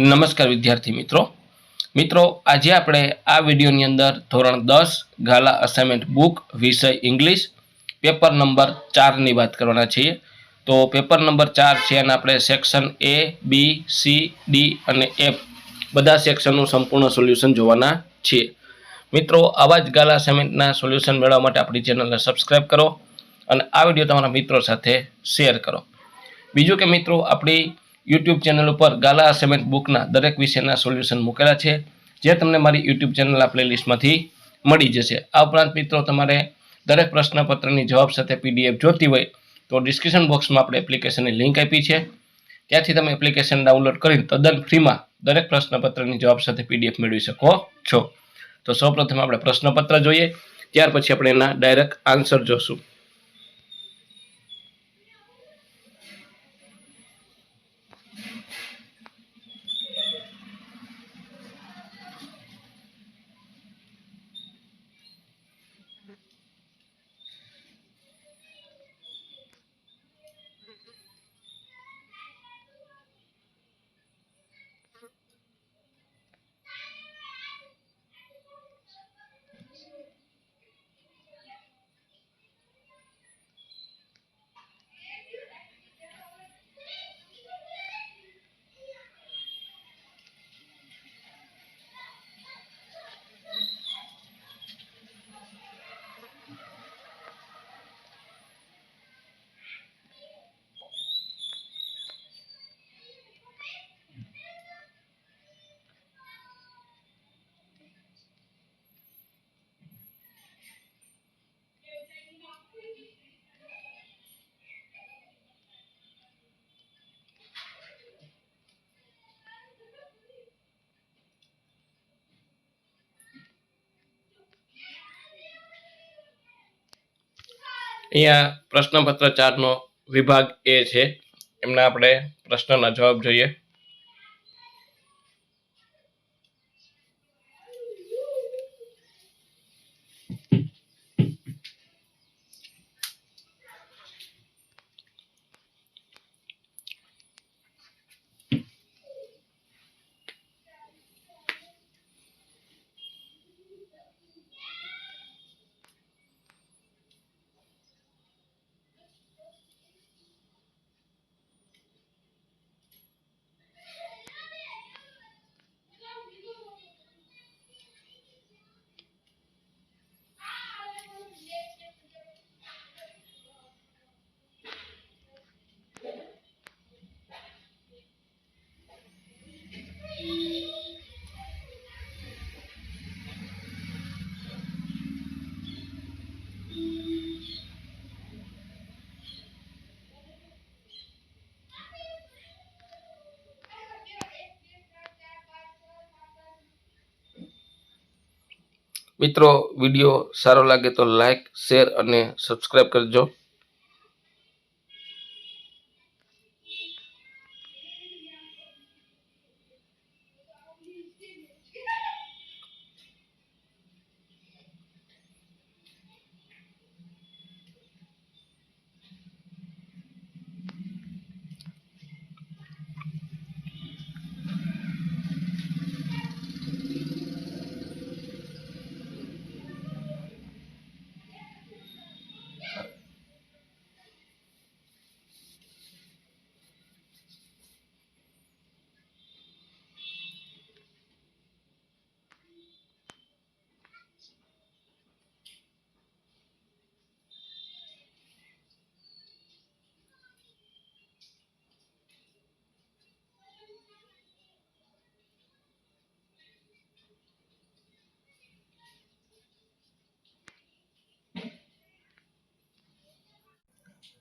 નમસ્કાર વિદ્યાર્થી મિત્રો. મિત્રો, આજે આપણે આ વિડીયોની અંદર ધોરણ દસ ગાલા અસાઇનમેન્ટ બુક વિષય ઇંગ્લિશ પેપર નંબર ચારની વાત કરવાના છીએ. તો પેપર નંબર ચાર છે અને આપણે section A B C D અને એફ બધા સેક્શનનું સંપૂર્ણ સોલ્યુશન જોવાના છીએ. મિત્રો, આવા જ ગાલા અસાઇનમેન્ટના સોલ્યુશન મેળવવા માટે આપણી ચેનલને સબસ્ક્રાઈબ કરો અને આ વીડિયો તમારા મિત્રો સાથે શેર કરો. બીજું કે મિત્રો, આપણી યુટ્યુબ ચેનલ ઉપર ગાલા અસાઇનમેન્ટ બુકના દરેક વિષયના સોલ્યુશન મૂકેલા છે, જે તમને મારી યુટ્યુબ ચેનલ આ પ્લેલિસ્ટમાંથી મળી જશે. આ ઉપરાંત મિત્રો, તમારે દરેક પ્રશ્નપત્રની જવાબ સાથે પીડીએફ જોતી હોય તો ડિસ્ક્રિપ્શન બોક્સમાં આપણે એપ્લિકેશનની લિંક આપી છે. ત્યાંથી તમે એપ્લિકેશન ડાઉનલોડ કરીને તદ્દન ફ્રીમાં દરેક પ્રશ્નપત્રની જવાબ સાથે પીડીએફ મેળવી શકો છો. તો સૌપ્રથમ આપણે પ્રશ્નપત્ર જોઈએ, ત્યાર પછી આપણે એના ડાયરેક્ટ આન્સર જોશું. અહીંયા પ્રશ્નપત્ર ચારનો વિભાગ એ છે. એમના આપણે પ્રશ્નના જવાબ જોઈએ. મિત્રો વીડિયો સારો લાગે તો લાઈક શેર અને સબસ્ક્રાઈબ કરજો.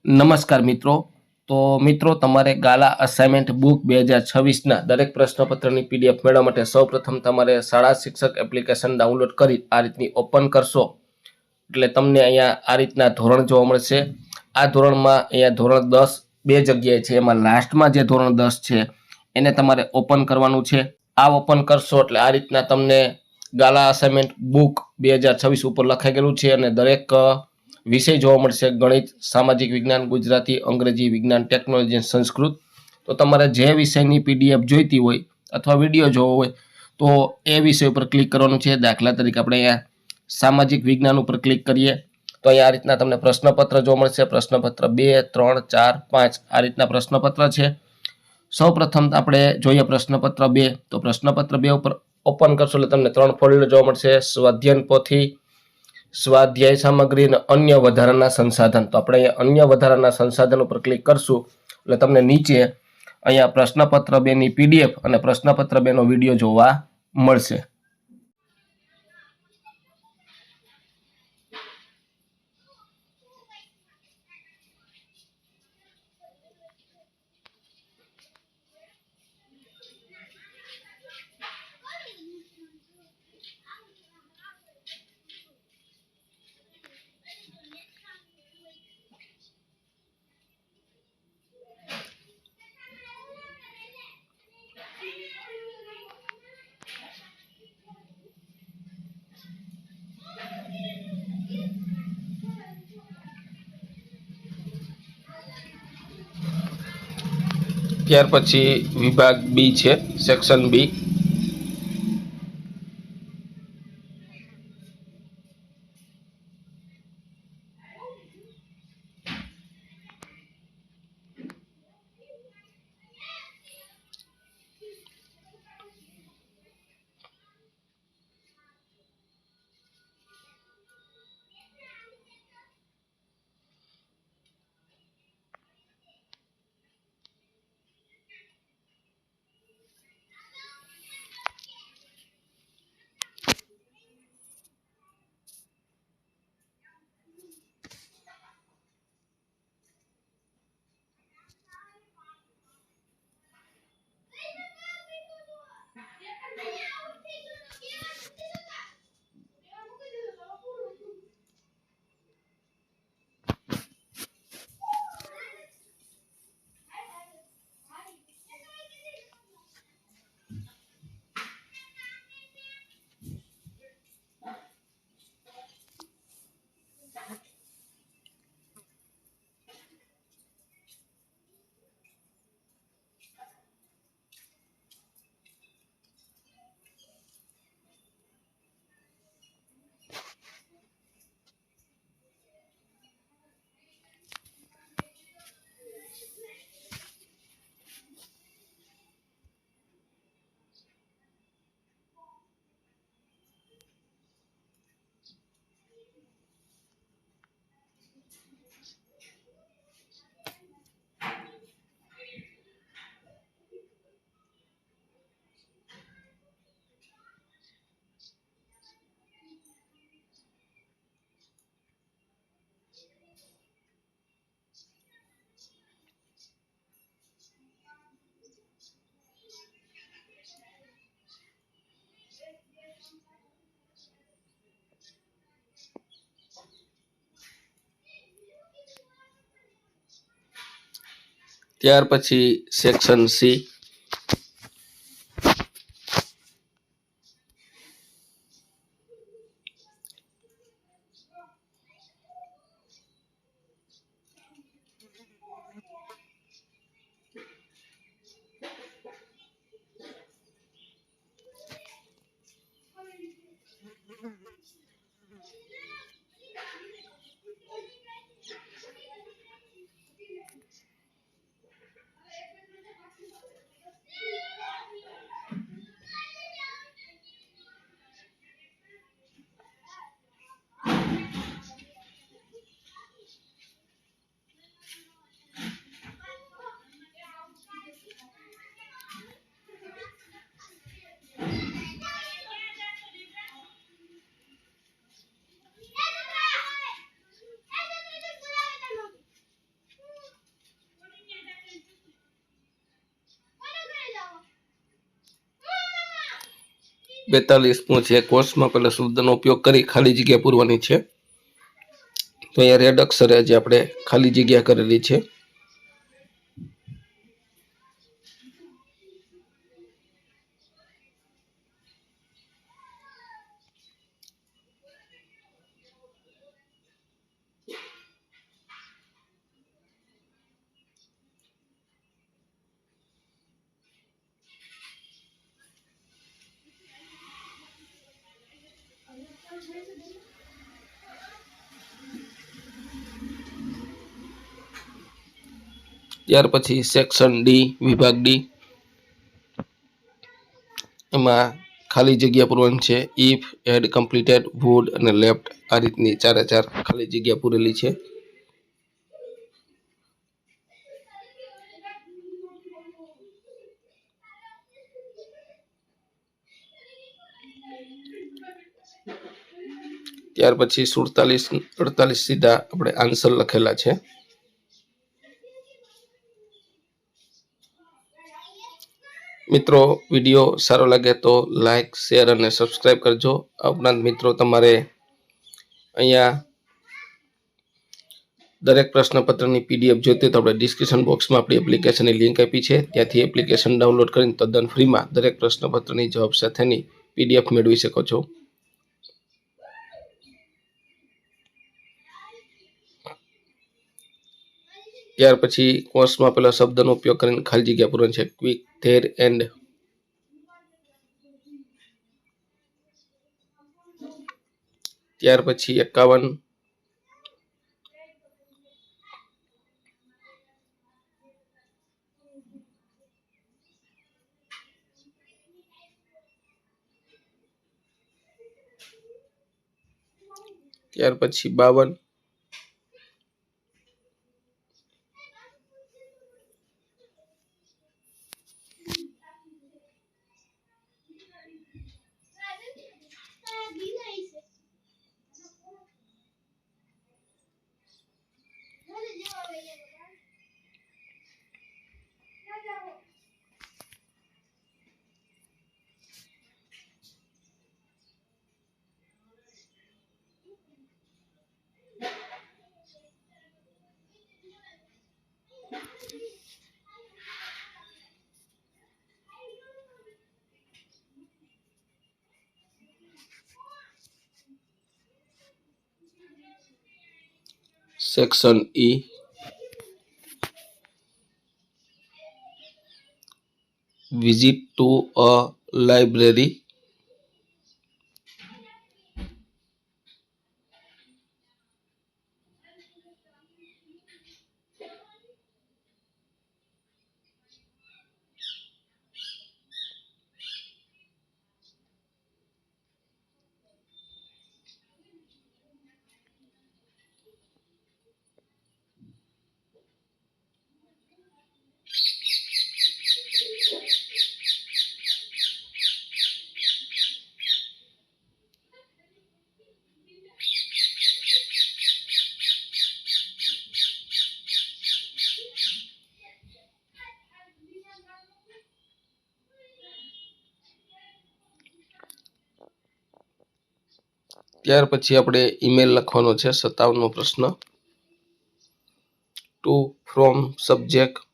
નમસ્કાર મિત્રો. તો મિત્રો, તમારે ગાલા અસાઇનમેન્ટ બુક બે હજાર છવ્વીસના દરેક પ્રશ્નપત્રની પીડીએફ મેળવવા માટે સૌપ્રથમ તમારે શાળા શિક્ષક એપ્લિકેશન ડાઉનલોડ કરી આ રીતની ઓપન કરશો. એટલે તમને અહીંયા આ રીતના ધોરણ જોવા મળશે. આ ધોરણમાં અહીંયા ધોરણ દસ બે જગ્યાએ છે. એમાં લાસ્ટમાં જે ધોરણ દસ છે, એને તમારે ઓપન કરવાનું છે. આ ઓપન કરશો એટલે આ રીતના તમને ગાલા અસાઇનમેન્ટ બુક બે હજાર છવ્વીસ ઉપર લખાઈ ગયેલું છે અને દરેક વિષય જોવા મળશે. ગણિત, સામાજિક વિજ્ઞાન, ગુજરાતી, અંગ્રેજી વિજ્ઞાન ટેકનોલોજી સંસ્કૃત. તો તમારે જે વિષયની પીડીએફ જોઈતી હોય અથવા વીડિયો જોવો હોય, તો એ વિષય ઉપર ક્લિક કરવાનું છે. દાખલા તરીકે આપણે અહીંયા સામાજિક વિજ્ઞાન ઉપર ક્લિક કરીએ, તો અહીંયા આ રીતના તમને પ્રશ્નપત્ર જોવા મળશે. પ્રશ્નપત્ર બે, ત્રણ, ચાર, પાંચ આ રીતના પ્રશ્નપત્ર છે. સૌ પ્રથમ આપણે જોઈએ પ્રશ્નપત્ર બે. તો પ્રશ્નપત્ર બે ઉપર ઓપન કરશો એટલે તમને ત્રણ ફોલ્ડર જોવા મળશે. સ્વાધ્યાયન પોથી સ્વાધ્યાય સામગ્રી અને અન્ય વધારાના સંસાધન. તો આપણે અહીંયા અન્ય વધારાના સંસાધન ઉપર ક્લિક કરશું. એટલે તમને નીચે અહીંયા પ્રશ્નપત્ર બેની પીડીએફ અને પ્રશ્નપત્ર બેનો વીડિયો જોવા મળશે. ત્યાર પછી વિભાગ બી છે સેક્શન બી ત્યાર પછી સેક્શન સી બેતાલીસમું છે કોર્સમાં પહેલાં શબ્દનો ઉપયોગ કરી ખાલી જગ્યા પૂરવાની છે. તો અહીંયા રેડ અક્ષરે જે આપણે ખાલી જગ્યા કરેલી છે. ત્યાર પછી સેક્શન ડી વિભાગ ડી એમાં ખાલી જગ્યા પૂરવાની છે. ઇફ હેડ કમ્પ્લીટેડ વુડ અને લેફ્ટ આ રીતની ચારે ચાર ખાલી જગ્યા પૂરેલી છે. ત્યાર પછી સુડતાલીસ, અડતાલીસ સીધા આપણે આન્સર લખેલા છે. મિત્રો, વીડિયો સારો લાગે તો લાઈક, શેર અને સબસ્ક્રાઈબ કરજો. આ ઉપરાંત મિત્રો તમારે અહીંયા દરેક પ્રશ્નપત્રની પીડીએફ જોઈતી તો આપણે ડિસ્ક્રિપ્શન બોક્સમાં આપણી એપ્લિકેશનની લિંક આપી છે. ત્યાંથી એપ્લિકેશન ડાઉનલોડ કરીને તદ્દન ફ્રીમાં દરેક પ્રશ્નપત્રની જવાબ સાથેની પીડીએફ મેળવી શકો છો. ત્યાર પછી કોર્સમાં પેલા શબ્દનો ઉપયોગ કરીને ખાલી જગ્યા પૂરવાની છે. ક્વિક ધેર એન્ડ ત્યાર પછી એકાવન. ત્યાર પછી બાવન. Section E visit to a library ત્યાર પછી આપણે ઈમેલ લખવાનો છે સત્તાવનમો પ્રશ્ન. ટુ ફ્રોમ સબ્જેક્ટ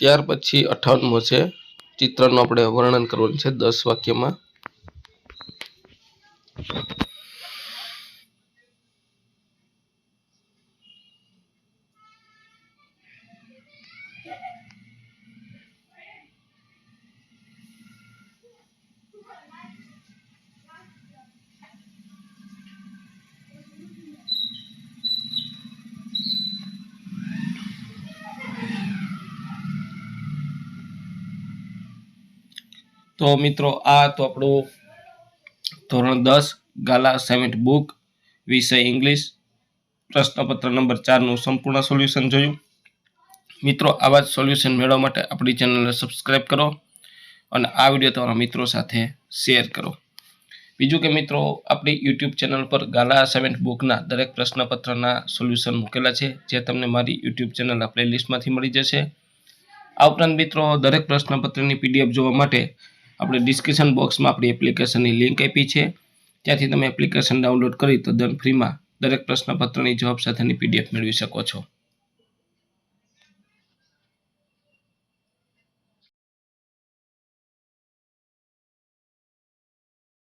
ત્યાર પછી અઠાવનમો છે. ચિત્રનું આપણે વર્ણન કરવાનું છે દસ વાક્યમાં. તો મિત્રો, આ તો આપણું ધોરણ દસ, ગાલા અસાઇનમેન્ટ બુક, વિષય ઇંગ્લિશ, પ્રશ્નપત્ર નંબર ચારનું સંપૂર્ણ સોલ્યુશન જોયું. મિત્રો, આવા જ સોલ્યુશન મેળવવા માટે આપણી ચેનલને સબસ્ક્રાઈબ કરો અને આ વીડિયો તમારા મિત્રો સાથે શેર કરો. બીજું કે મિત્રો, આપણી યુટ્યુબ ચેનલ પર ગાલા અસાઇનમેન્ટ બુકના દરેક પ્રશ્નપત્રના સોલ્યુશન મૂકેલા છે, જે તમને મારી યુટ્યુબ ચેનલના પ્લેલિસ્ટમાંથી મળી જશે. આ ઉપરાંત મિત્રો, દરેક પ્રશ્નપત્રની પીડીએફ જોવા માટે આપણે ડિસ્ક્રિપ્શન બોક્સમાં આપણી એપ્લિકેશનની લિંક આપી છે. ત્યાંથી તમે એપ્લિકેશન ડાઉનલોડ કરી તદ્દન ફ્રીમાં દરેક પ્રશ્નપત્રની જવાબ સાથેની પીડીએફ મેળવી શકો છો.